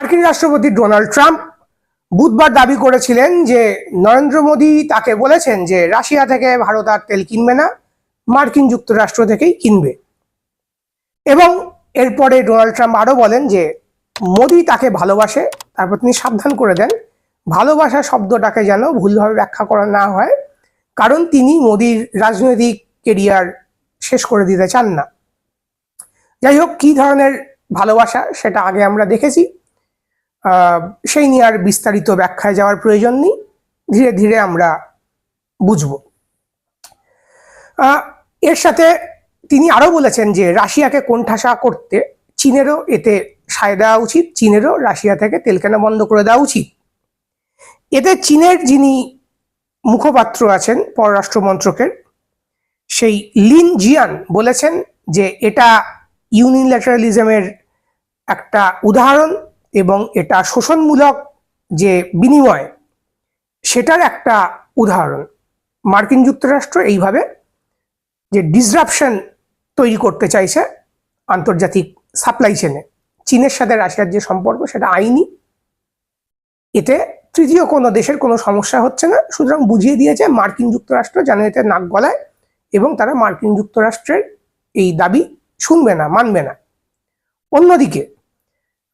মার্কিন রাষ্ট্রপতি Donald Trump বুধবার দাবি করেছিলেন যে নরেন্দ্র মোদী তাকে বলেছেন যে রাশিয়া থেকে ভারত আর তেল কিনবে না, মার্কিন যুক্তরাষ্ট্র থেকেই কিনবে। এবং এরপরে ডোনাল্ড ট্রাম্প আরও বলেন যে মোদী তাকে ভালোবাসে, তারপর তিনি সাবধান করে দেন। ভালোবাসা শব্দটাকে যেন ভুলভাবে ব্যাখ্যা করা না হয়, কারণ তিনি মোদীর রাজনৈতিক কেরিয়ার শেষ করে দিতে চান না। যাই হোক, কী ধরনের ভালোবাসা সেটা আগে আমরা দেখেছি। সেই নিয়ে আর বিস্তারিত ব্যাখ্যায় যাওয়ার প্রয়োজন নেই। ধীরে ধীরে আমরা বুঝব। এর সাথে তিনি আরও বলেছেন যে রাশিয়াকে কোণঠাসা করতে চীনেরও এতে সায় দেওয়া উচিত, চীনেরও রাশিয়া থেকে তেল কেনা বন্ধ করে দেওয়া উচিত। এতে চীনের যিনি মুখপাত্র আছেন, পররাষ্ট্র মন্ত্রকের, সেই লিন জিয়ান বলেছেন যে এটা ইউনিল্যাটারালিজমের একটা উদাহরণ। এবং এটা শোষণমূলক যে বিনিময়, সেটার একটা উদাহরণ। মার্কিন যুক্তরাষ্ট্র এইভাবে যে ডিসরাপশন তৈরি করতে চাইছে আন্তর্জাতিক সাপ্লাই চেনে চীনের সাথে রাশিয়ার যে সম্পর্ক, সেটা আইনি। এতে তৃতীয় কোনো দেশের কোনো সমস্যা হচ্ছে না। সুতরাং বুঝিয়ে দিয়েছে মার্কিন যুক্তরাষ্ট্র, যেন এতে নাক গলায় এবং তারা মার্কিন যুক্তরাষ্ট্রের এই দাবি শুনবে না, মানবে না। অন্যদিকে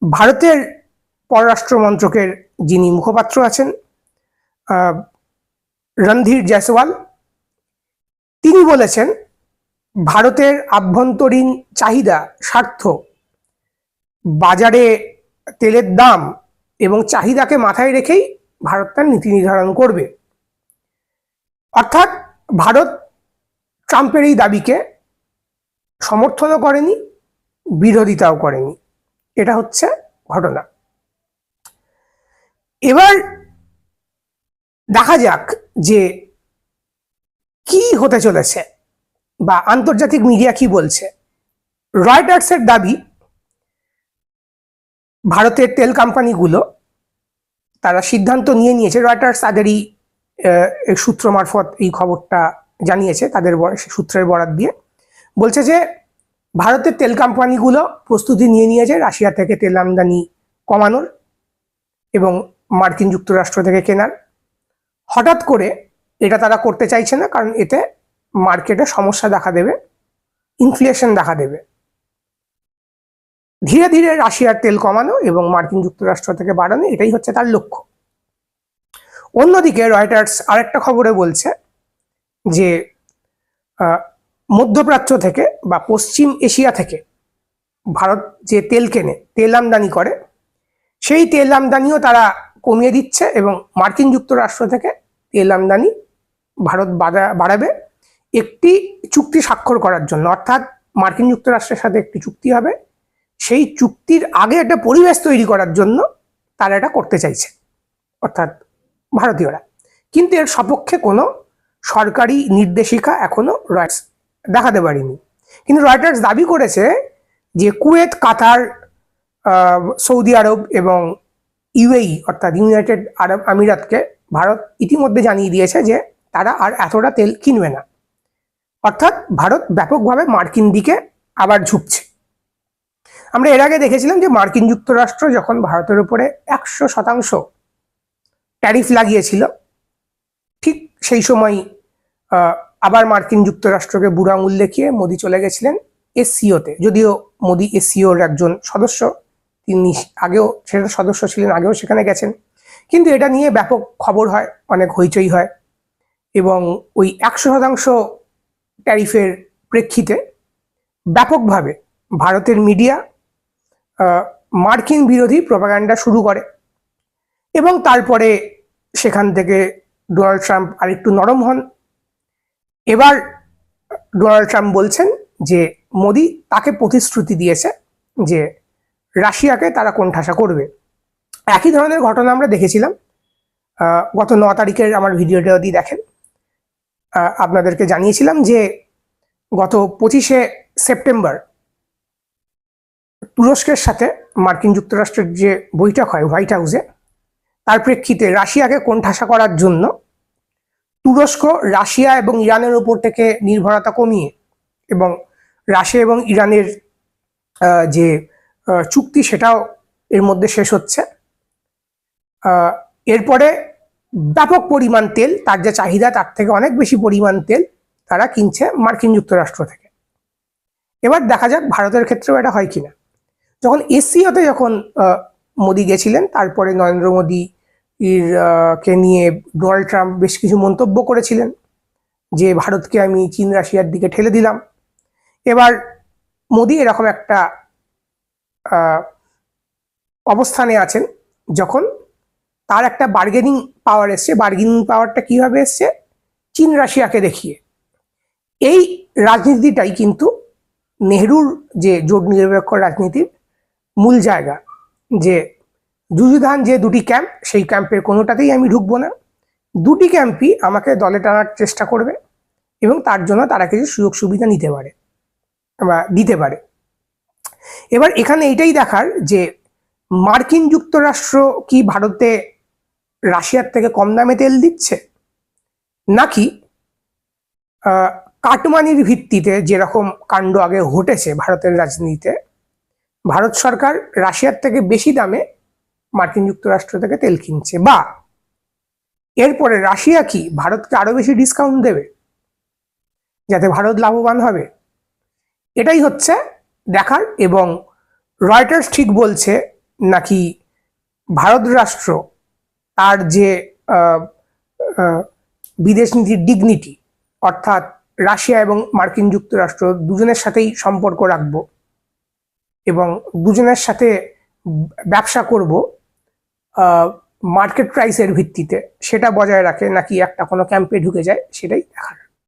ভারতের পররাষ্ট্র মন্ত্রকের যিনি মুখপাত্র আছেন রণধীর জয়সওয়াল, তিনি বলেছেন, ভারতের আভ্যন্তরীণ চাহিদা স্বার্থ। বাজারে তেলের দাম এবং চাহিদাকে মাথায় রেখেই ভারত তার নীতি নির্ধারণ করবে। অর্থাৎ ভারত ট্রাম্পের এই দাবিকে সমর্থনও করেনি, বিরোধিতাও করেনি। এটা হচ্ছে ঘটনা। এবার দেখা যাক যে কি হতে চলেছে বা আন্তর্জাতিক মিডিয়া কি বলছে। রয়টার্সের দাবি, ভারতের তেল কোম্পানিগুলো তারা সিদ্ধান্ত নিয়ে নিয়েছে, রয়টার্স তাদেরই সূত্র মারফত এই খবরটা জানিয়েছে, তাদের সূত্রের বরাত দিয়ে। বলছে যে ভারতের তেল কোম্পানিগুলো প্রস্তুতি নিয়ে নিয়েছে। রাশিয়া থেকে তেল আমদানি কমানোর এবং মার্কিন যুক্তরাষ্ট্র থেকে কেনার। হঠাৎ করে এটা তারা করতে চাইছে না, কারণ এতে মার্কেটে সমস্যা দেখা দেবে ইনফ্লেশন দেখা দেবে। ধীরে ধীরে রাশিয়ার তেল কমানো এবং মার্কিন যুক্তরাষ্ট্র থেকে বাড়ানো, এটাই হচ্ছে তার লক্ষ্য। অন্যদিকে রয়টার্স আরেকটা খবরে বলছে যে মধ্যপ্রাচ্য থেকে বা পশ্চিম এশিয়া থেকে ভারত যে তেল কেনে, তেল আমদানি করে, সেই তেল আমদানিও তারা কমিয়ে দিচ্ছে এবং মার্কিন যুক্তরাষ্ট্র থেকে তেল আমদানি ভারত বাড়া- বাড়াবে। একটি চুক্তি স্বাক্ষর করার জন্য, অর্থাৎ মার্কিন যুক্তরাষ্ট্রের সাথে একটি চুক্তি হবে, সেই চুক্তির আগে একটা পরিবেশ তৈরি করার জন্য তারা এটা করতে চাইছে, অর্থাৎ ভারতীয়রা। কিন্তু এর সপক্ষে কোনো সরকারি নির্দেশিকা এখনও রয়টার্স দেখাতে পারিনি। কিন্তু রয়টার্স দাবি করেছে যে কুয়েত, কাতার সৌদি আরব এবং ইউএই অর্থাৎ ইউনাইটেড আরব আমিরাতকে ভারত ইতিমধ্যে জানিয়ে দিয়েছে যে তারা আর এতটা তেল কিনবে না। অর্থাৎ ভারত ব্যাপকভাবে মার্কিন দিকে আবার ঝুঁকছে। আমরা এর আগে দেখেছিলাম যে মার্কিন যুক্তরাষ্ট্র যখন ভারতের উপরে একশো শতাংশ ট্যারিফ লাগিয়েছিল, ঠিক সেই সময় আবার মার্কিন যুক্তরাষ্ট্রকে বুড়ো আঙুল দেখিয়ে মোদী চলে গেছিলেন এসসিওতে। যদিও মোদি এসসিওর একজন সদস্য, তিনি আগেও সেটা সদস্য ছিলেন, আগেও সেখানে গেছেন। কিন্তু এটা নিয়ে ব্যাপক খবর হয়, অনেক হইচই হয়। এবং ওই একশো শতাংশ ট্যারিফের প্রেক্ষিতে ব্যাপকভাবে ভারতের মিডিয়া মার্কিন বিরোধী প্রপাগান্ডা শুরু করে। এবং তারপরে সেখান থেকে ডোনাল্ড ট্রাম্প আরেকটু নরম হন। এবার ডোনাল্ড ট্রাম্প বলছেন যে মোদি তাকে প্রতিশ্রুতি দিয়েছে যে রাশিয়াকে তারা কোণঠাসা করবে। একই ধরনের ঘটনা আমরা দেখেছিলাম গত ন তারিখের আমার ভিডিওটা যদি দেখেন আপনাদেরকে জানিয়েছিলাম যে গত পঁচিশে সেপ্টেম্বর তুরস্কের সাথে মার্কিন যুক্তরাষ্ট্রের যে বৈঠক হয় হোয়াইট হাউসে, তার প্রেক্ষিতে রাশিয়াকে কোণঠাসা করার জন্য তুরস্ক, রাশিয়া এবং ইরানের উপর থেকে নির্ভরতা কমিয়ে এবং রাশিয়া এবং ইরানের যে চুক্তি সেটাও এর মধ্যে শেষ হচ্ছে। এরপরে ব্যাপক পরিমাণ তেল, তার যে চাহিদা, তার থেকে অনেক বেশি পরিমাণ তেল তারা কিনছে মার্কিন যুক্তরাষ্ট্র থেকে। এবার দেখা যাক ভারতের ক্ষেত্রেও এটা হয় কিনা। যখন এসিওতে যখন মোদি গেছিলেন, তারপরে নরেন্দ্র মোদী কে নিয়ে ডোনাল্ড ট্রাম্প বেশ কিছু মন্তব্য করেছিলেন, যে ভারতকে আমি চীন, রাশিয়ার দিকে ঠেলে দিলাম। এবার মোদি এরকম একটা অবস্থানে আছেন, যখন তার একটা বার্গেনিং পাওয়ার এসছে। বার্গেনিং পাওয়ারটা কীভাবে এসছে? চীন, রাশিয়াকে দেখিয়ে। এই রাজনীতিটাই কিন্তু নেহরুর যে জোট নিরপেক্ষ রাজনীতির মূল জায়গা, যে যুযুধান যে দুটি ক্যাম্প সেই ক্যাম্পের কোনোটাতেই আমি ঢুকবো না। দুটি ক্যাম্পই আমাকে দলে টানার চেষ্টা করবে এবং তার জন্য তারা কিছু সুযোগ সুবিধা নিতে পারে বা দিতে পারে। এবার এখানে এইটাই দেখার যে মার্কিন যুক্তরাষ্ট্র কি ভারতে রাশিয়ার থেকে কম দামে তেল দিচ্ছে? নাকি কাটমানির ভিত্তিতে যেরকম কাণ্ড আগে ঘটেছে ভারতের রাজনীতিতে, ভারত সরকার রাশিয়ার থেকে বেশি দামে মার্কিন যুক্তরাষ্ট্র থেকে তেল কিনছে। বা, এরপরে রাশিয়া কি ভারতকে আরও বেশি ডিসকাউন্ট দেবে? যাতে ভারত লাভবান হবে? এটাই হচ্ছে দেখার এবং রয়টার্স ঠিক বলছে নাকি ভারত রাষ্ট্র তার যে বিদেশ নীতির ডিগনিটি অর্থাৎ রাশিয়া এবং মার্কিন যুক্তরাষ্ট্র দুজনের সাথেই সম্পর্ক রাখব এবং দুজনের সাথে ব্যবসা করব মার্কেট প্রাইসের ভিত্তিতে সেটা বজায় রাখে নাকি একটা কোনো ক্যাম্পে ঢুকে যায় সেটাই দেখার।